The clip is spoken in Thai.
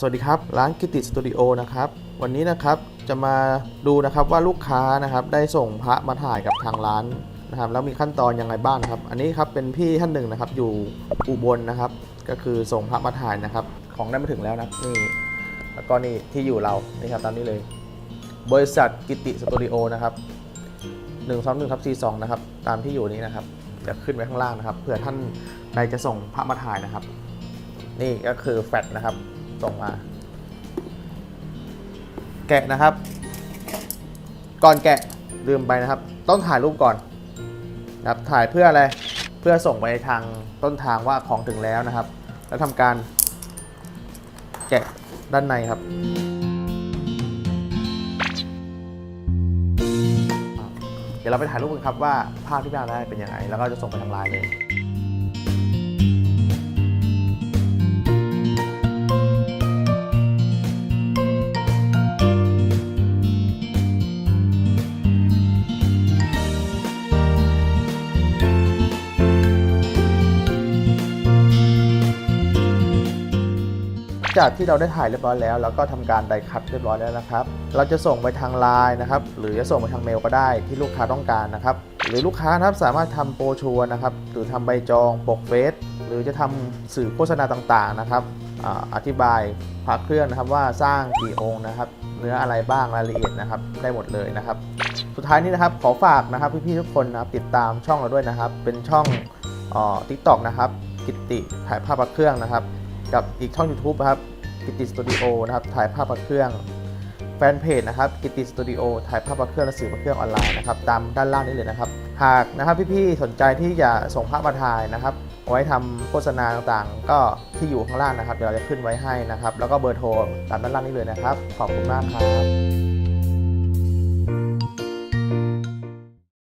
สวัสดีครับ ร้านกิติสตูดิโอนะครับ วันนี้นะครับจะมาดูนะครับว่าลูกค้านะครับได้ส่งพระมาถ่ายกับทางร้านนะครับ แล้วมีขั้นตอนยังไงบ้างครับ อันนี้ครับเป็นพี่ท่านหนึ่งนะครับ อยู่อุบลนะครับ ก็คือส่งพระมาถ่ายนะครับ ของได้มาถึงแล้วนะนี่แล้วก็นี่ที่อยู่เรานี่ครับตามนี้เลย บริษัทกิติสตูดิโอนะครับ1 2 1ทับ42นะครับ ตามที่อยู่นี้นะครับจะขึ้นไว้ข้างล่างนะครับเผื่อท่านใดจะส่งพระมาถ่ายนะครับ นี่ก็คือแฟลชนะครับ ส่งมา แกะนะครับ ก่อนแกะลืมไปนะครับ ต้องถ่ายรูปก่อนนะครับถ่ายเพื่ออะไรเพื่อส่งไปทางต้นทางว่าของถึงแล้วนะครับ แล้วทำการแกะด้านในครับเดี๋ยวเราไปถ่ายรูปกันครับว่าภาพที่ได้ได้เป็นยังไง แล้วก็จะส่งไปทางไลน์เลย จากที่เราได้ถ่ายเรียบร้อยแล้ว เราก็ทำการไดคัดเรียบร้อยแล้วนะครับ เราจะส่งไปทางไลน์นะครับ หรือจะส่งไปทางเมลก็ได้ที่ลูกค้าต้องการนะครับ หรือลูกค้านะครับสามารถทำโปรชัวนะครับ หรือทำใบจองปกเฟซหรือจะทำสื่อโฆษณาต่างๆนะครับออธิบายพระเครื่องนะครับว่าสร้างกี่องค์นะครับ เนื้ออะไรบ้างรายละเอียดนะครับ ได้หมดเลยนะครับ สุดท้ายนี้นะครับขอฝากนะครับพี่ๆทุกคนนะครับติดตามช่องเราด้วยนะครับ เป็นช่องทิกตอกนะครับกิตติถ่ายภาพพระเครื่องนะครับ กับอีกช่อง YouTube นะครับกิตติสตูดิโอนะครับถ่ายภาพพระเครื่องแฟนเพจนะครับกิตติสตูดิโอถ่ายภาพพระเครื่องและสื่อพระเครื่องออนไลน์นะครับตามด้านล่างนี้เลยนะครับ หากนะครับพี่ๆสนใจที่จะส่งภาพมาถ่ายนะครับเอาไว้ทำโฆษณาต่างๆ ก็ที่อยู่ข้างล่างนะครับ เดี๋ยวเราจะขึ้นไว้ให้นะครับ แล้วก็เบอร์โทรตามด้านล่างนี้เลยนะครับ ขอบคุณมากครับ